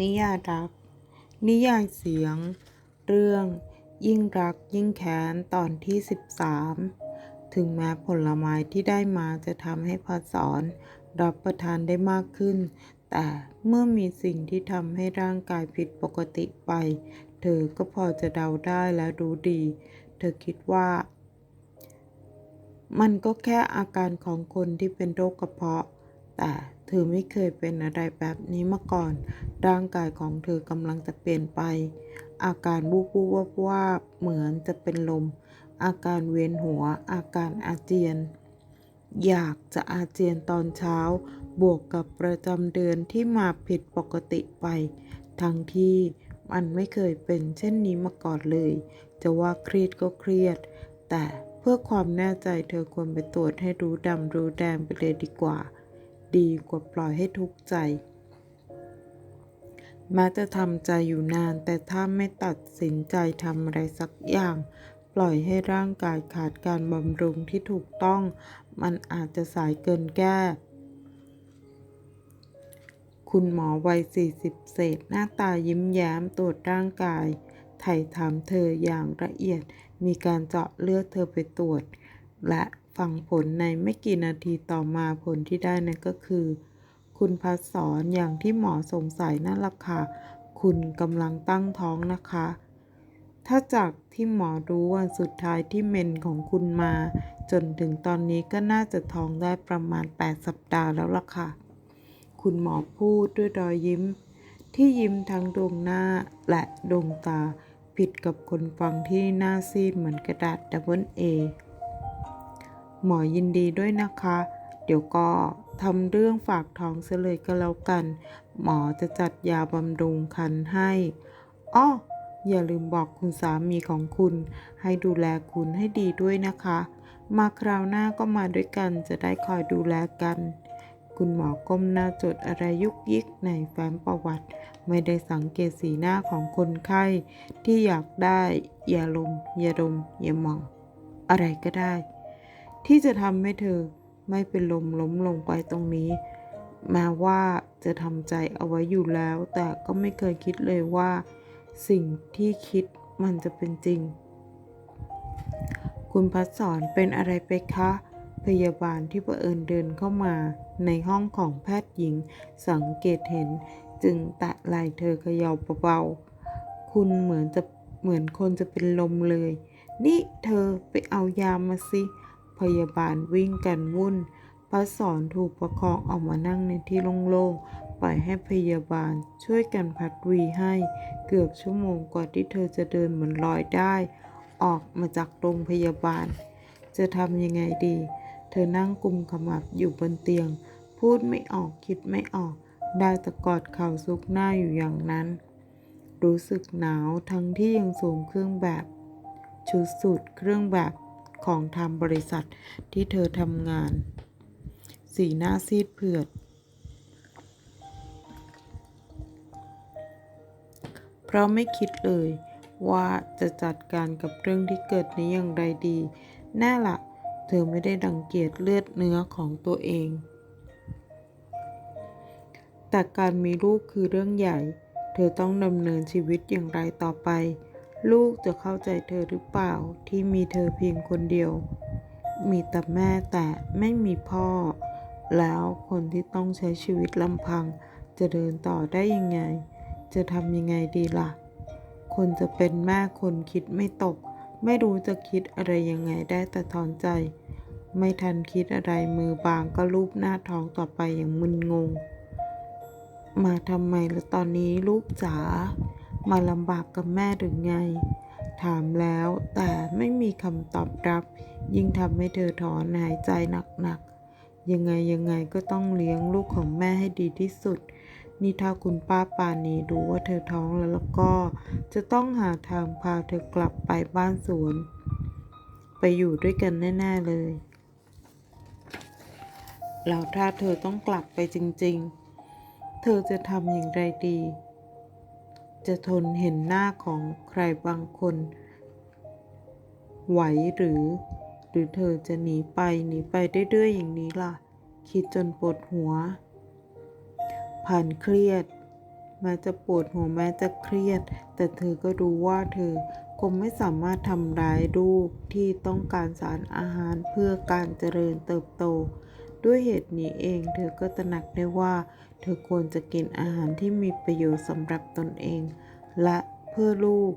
นิยายรัก นิยายเสียง เรื่อง ยิ่งรักยิ่งแค้นตอนที่ 13 ถึงแม้ผลไม้ที่ได้มาจะทำให้พัดสอนรับประทานได้มากขึ้น แต่เมื่อมีสิ่งที่ทำให้ร่างกายผิดปกติไป เธอก็พอจะเดาได้และรู้ดี เธอคิดว่า มันก็แค่อาการของคนที่เป็นโรคกระเพาะ แต่เธอไม่เคยเป็นอะไรแบบนี้มาก่อน ร่างกายของเธอกำลังจะเปลี่ยนไป อาการบูบวูบวับว่าบเหมือนจะเป็นลม อาการเวียนหัว อาการอาเจียน อยากจะอาเจียนตอนเช้า บวกกับประจำเดือนที่มาผิดปกติไป ทั้งที่มันไม่เคยเป็นเช่นนี้มาก่อนเลย จะว่าเครียดก็เครียด แต่เพื่อความแน่ใจเธอควรไปตรวจให้รู้ดำรู้แดงไปเลยดีกว่า ดีกว่าปล่อยให้ทุกข์ใจแม้จะทำใจอยู่นาน แต่ถ้าไม่ตัดสินใจทำอะไรสักอย่าง ปล่อยให้ร่างกายขาดการบำรุงที่ถูกต้อง มันอาจจะสายเกินแก้ คุณหมอวัย 40 เศษ หน้าตายิ้มแย้มตรวจร่างกาย ไถ่ถามเธออย่างละเอียด มีการเจาะเลือดเธอไปตรวจ และ ฟังผลในไม่กี่นาทีต่อมาผลที่ได้นั่นก็คือ คุณพัดสอนอย่างที่หมอสงสัยนั่นล่ะค่ะ คุณกำลังตั้งท้องนะคะ ถ้าจากที่หมอรู้วันสุดท้ายที่เมนของคุณมา จนถึงตอนนี้ก็น่าจะท้องได้ประมาณ 8 สัปดาห์แล้วล่ะค่ะ คุณหมอพูดด้วยรอยยิ้ม ที่ยิ้มทั้งดวงหน้าและดวงตาผิดกับคนฟังที่หน้าซีดเหมือนกระดาษดับเบิลเอ หมอยินดีด้วยนะคะ เดี๋ยวก็ทำเรื่องฝากท้องเสลยก็แล้วกัน หมอจะจัดยาบำรุงคันให้อ้ออย่าลืมบอกคุณสามีของคุณ ให้ดูแลคุณให้ดีด้วยนะคะ มาคราวหน้าก็มาด้วยกันจะได้คอยดูแลกัน คุณหมอก้มหน้าจดอะไรยุกยิกในแฟ้มประวัติ ไม่ได้สังเกตสีหน้าของคนไข้ ที่อยากได้ยาลมยาดมยาหมอง อะไรก็ได้ ที่จะทำให้เธอไม่เป็นลมล้มลงไปตรงนี้แม้ว่าจะทำใจเอาไว้อยู่แล้ว แต่ก็ไม่เคยคิดเลยว่า สิ่งที่คิดมันจะเป็นจริง คุณพัดสอนเป็นอะไรไปคะ พยาบาลที่ประเผอิญเดินเข้ามา ในห้องของแพทย์หญิง สังเกตเห็น จึงแตะไหล่เธอเขย่าเบาๆ คุณเหมือนจะเหมือนคนจะเป็นลมเลย นี่เธอไปเอายามาสิ พยาบาลวิ่งกันวุ่นพัดสอนถูกประคองออกมานั่งในที่โล่งๆ ปล่อยให้พยาบาลช่วยกันพัดวีให้ เกือบชั่วโมงกว่าที่เธอจะเดินเหมือนลอยได้ ออกมาจากโรงพยาบาล จะทำยังไงดี เธอนั่งกุมขมับอยู่บนเตียง พูดไม่ออกคิดไม่ออก ได้แต่กอดเข่าซุกหน้าอยู่อย่างนั้น รู้สึกหนาวทั้งที่ยังสวมเครื่องแบบ ชุดสูทเครื่องแบบ ของทางบริษัทที่เธอทำงาน สีหน้าซีดเผือด เพราะไม่คิดเลย ว่าจะจัดการกับเรื่องที่เกิดนี้อย่างไรดี แน่ละ เธอไม่ได้ดังเกียจเลือดเนื้อของตัวเอง แต่การมีลูกคือเรื่องใหญ่ เธอต้องดำเนินชีวิตอย่างไรต่อไป ลูกจะเข้าใจเธอหรือเปล่าที่มีเธอเพียงคนเดียว มีแต่แม่แต่ไม่มีพ่อ แล้วคนที่ต้องใช้ชีวิตลำพัง จะเดินต่อได้ยังไง จะทำยังไงดีล่ะ คนจะเป็นแม่คนคิดไม่ตก ไม่รู้จะคิดอะไรยังไงได้แต่ถอนใจ ไม่ทันคิดอะไรมือบางก็ลูบหน้าท้องต่อไปอย่างมึนงง มาทำไมละตอนนี้ลูกจ๋า มาลำบากกับแม่หรือไง ถามแล้วแต่ไม่มีคำตอบรับ ยิ่งทำให้เธอถอนหายใจหนักๆ ยังไงยังไงก็ต้องเลี้ยงลูกของแม่ให้ดีที่สุด นี่ถ้าคุณป้าปานีรู้ว่าเธอท้องแล้วแล้วก็ จะต้องหาทางพาเธอกลับไปบ้านสวน ไปอยู่ด้วยกันแน่ๆเลยแล้วถ้าเธอต้องกลับไปจริงๆ เธอจะทำอย่างไรดี จะทนเห็นหน้าของใครบางคน ไหวหรือ หรือเธอจะหนีไปหนีไปเรื่อยๆอย่างนี้ล่ะ คิดจนปวดหัว ผ่านเครียดแม้จะปวดหัวแม้จะเครียด แต่เธอก็รู้ว่าเธอคงไม่สามารถทำร้ายลูกที่ต้องการสารอาหารเพื่อการเจริญเติบโต ด้วยเหตุนี้เองเธอก็ตระหนักได้ว่า เธอควรจะกินอาหารที่มีประโยชน์สำหรับตนเอง และเพื่อลูก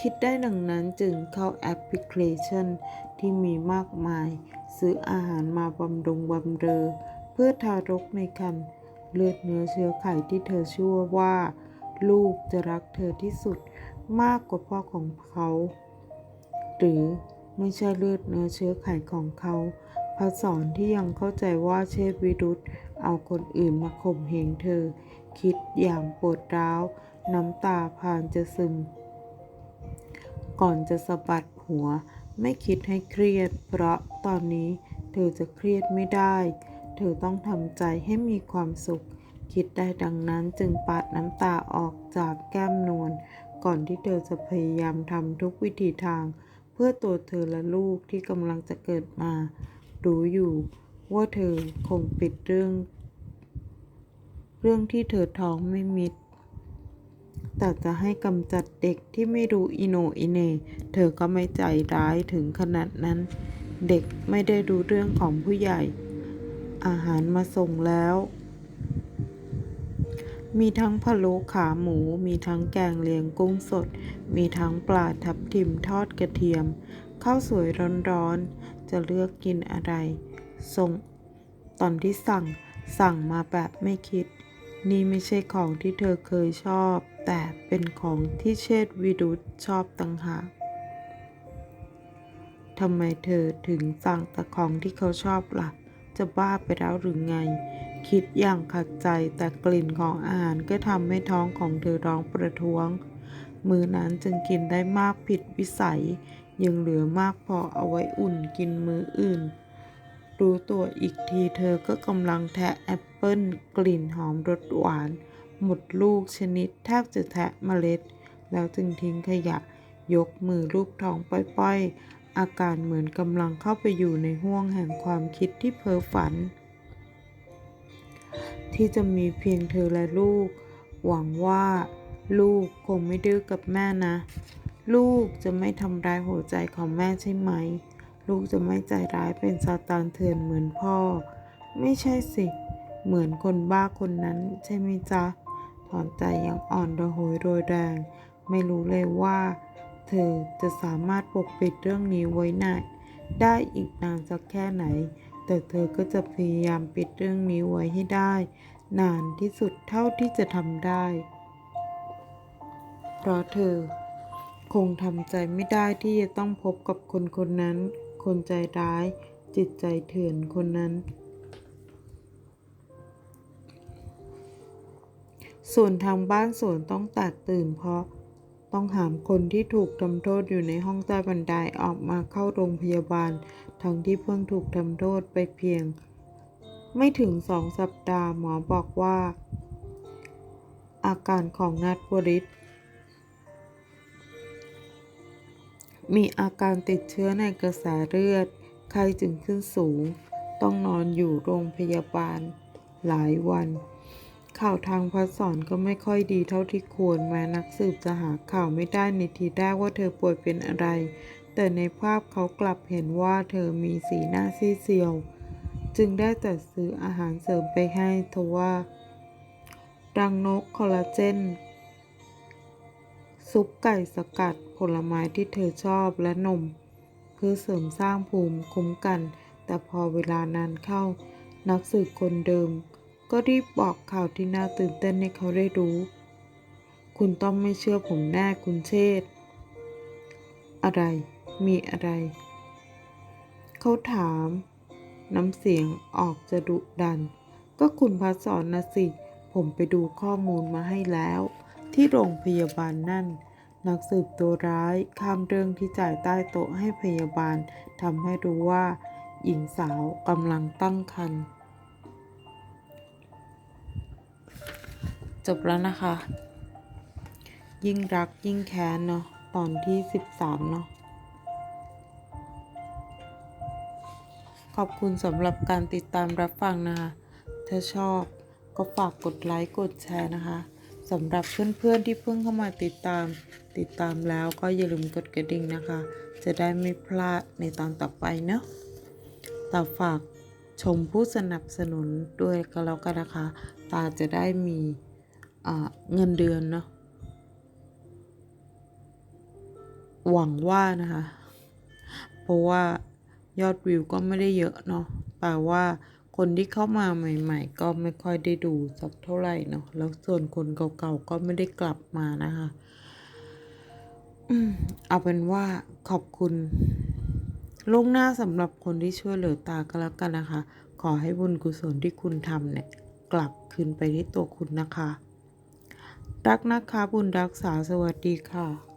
คิดได้ดังนั้นจึงเข้าแอปพลิเคชัน ที่มีมากมาย ซื้ออาหารมาบำรุงบำเรอ เพื่อทารกในครรภ์เลือดเนื้อเชื้อไขที่เธอเชื่อว่า ลูกจะรักเธอที่สุดมากกว่าพ่อของเขา หรือไม่ใช่เลือดเนื้อเชื้อไขของเขา พระสอนที่ยังเข้าใจว่าเชษฐวิรุธเอาคนอื่นมาข่มเหงเธอ คิดอย่างปวดร้าว น้ำตาพานจะซึม ก่อนจะสะบัดหัว ไม่คิดให้เครียด เพราะตอนนี้เธอจะเครียดไม่ได้ เธอต้องทำใจให้มีความสุข คิดได้ดังนั้นจึงปาดน้ำตาออกจากแก้มนวลก่อนที่เธอจะพยายามทำทุกวิธีทาง เพื่อตัวเธอและลูกที่กำลังจะเกิดมา รู้อยู่ว่าเธอคงปิดเรื่อง เรื่องที่เธอท้องไม่มิด แต่จะให้กำจัดเด็กที่ไม่รู้อิโนอิเน เธอก็ไม่ใจร้ายถึงขนาดนั้น เด็กไม่ได้รู้เรื่องของผู้ใหญ่ อาหารมาส่งแล้ว มีทั้งพะโล้ขาหมู มีทั้งแกงเลียงกุ้งสด มีทั้งปลาทับทิมทอดกระเทียม ข้าวสวยร้อนๆ จะเลือกกินอะไร ส่ง ตอนที่สั่ง สั่งมาแบบไม่คิด นี่ไม่ใช่ของที่เธอเคยชอบ แต่เป็นของที่เชษวิรุธชอบต่างหากทำไมเธอถึงสั่งแต่ของที่เขาชอบล่ะ จะบ้าไปแล้วหรือไง คิดอย่างขัดใจแต่กลิ่นของอาหารก็ทำให้ท้องของเธอร้องประท้วง มือนั้นจึงกินได้มากผิดวิสัย ยังเหลือมากพอเอาไว้อุ่นกินมื้ออื่น รู้ตัวอีกทีเธอก็กำลังแทะแอปเปิ้ลกลิ่นหอมรสหวาน หมดลูกชนิดแทบจะแทะเมล็ด แล้วจึงทิ้งขยะ ยกมือลูบท้องป้อยๆ อาการเหมือนกำลังเข้าไปอยู่ในห้วงแห่งความคิดที่เพ้อฝัน ที่จะมีเพียงเธอและลูก หวังว่าลูกคงไม่ดื้อกับแม่นะ ลูกจะไม่ทำร้ายหัวใจของแม่ใช่ไหม ลูกจะไม่ใจร้ายเป็นซาตานเถื่อนเหมือนพ่อ ไม่ใช่สิ เหมือนคนบ้าคนนั้นใช่ไหมจ๊ะ ถอนใจอย่างอ่อนระหยโรยแรง ไม่รู้เลยว่า เธอจะสามารถปกปิดเรื่องนี้ไว้ได้ได้อีกนานสักแค่ไหน แต่เธอก็จะพยายามปิดเรื่องนี้ไว้ให้ได้ นานที่สุดเท่าที่จะทำได้ เพราะเธอ คงทำใจไม่ได้ที่จะต้องพบกับคนคนนั้น คนใจร้าย จิตใจเถื่อนคนนั้น ส่วนทางบ้านสวนต้องแตกตื่นเพราะต้องหามคนที่ถูกทำโทษอยู่ในห้องใต้บันไดออกมาเข้าโรงพยาบาล ทั้งที่เพิ่งถูกทำโทษไปเพียง ไม่ถึงสองสัปดาห์หมอบอกว่า อาการของนัทวริศ มีอาการติดเชื้อในกระแสเลือด ไข้จึงขึ้นสูง ต้องนอนอยู่โรงพยาบาล หลายวัน ข่าวทางพัสสอนก็ไม่ค่อยดีเท่าที่ควร แม้นักสืบจะหาข่าวไม่ได้ในทีแรกว่าเธอป่วยเป็นอะไร แต่ในภาพเขากลับเห็นว่าเธอมีสีหน้าซีดเซียว จึงได้แต่ซื้ออาหารเสริมไปให้ทว่า รังนกคอลลาเจน ซุปไก่สกัดผลไม้ที่เธอชอบและนม เพื่อเสริมสร้างภูมิคุ้มกัน แต่พอเวลานานเข้า นักสืบคนเดิม ก็รีบบอกข่าวที่น่าตื่นเต้นให้เขาได้รู้ คุณต้องไม่เชื่อผมแน่คุณเชษ์อะไร มีอะไร เขาถาม น้ำเสียงออกจะดุดัน ก็คุณพัสสอนนะสิ ผมไปดูข้อมูลมาให้แล้ว ที่โรงพยาบาลนั่น นักสืบตัวร้ายข้ามเรื่องที่จ่ายใต้โต๊ะให้พยาบาลทำให้รู้ว่า หญิงสาวกำลังตั้งครรภ์จบแล้วนะคะ ยิ่งรักยิ่งแค้นเนาะตอนที่ 13 เนาะขอบคุณสำหรับการติดตามรับฟังนะคะ ถ้าชอบก็ฝากกดไลค์ กดแชร์นะคะ สำหรับเพื่อนๆที่เพิ่งเข้ามาติดตาม ติดตามแล้วก็อย่าลืมกดกระดิ่งนะคะ จะได้ไม่พลาดในตอนต่อไปเนาะแต่ฝากชมผู้สนับสนุนด้วยก็แล้วกันนะคะ ตาจะได้มีเงินเดือนเนาะหวังว่านะคะ เพราะว่ายอดวิวก็ไม่ได้เยอะเนาะแต่ว่า คนที่เข้ามาใหม่ ๆ ก็ไม่ค่อยได้ดูสักเท่าไหร่เนาะแล้วส่วนคนเก่าๆก็ไม่ได้กลับมานะคะเอาเป็นว่าขอบคุณล่วงหน้าสำหรับคนที่ช่วยเหลือตาก็แล้วกันนะคะ ขอให้บุญกุศลที่คุณทำเนี่ย กลับคืนไปที่ตัวคุณนะคะ รักนะคะบุญรักษาสวัสดีค่ะ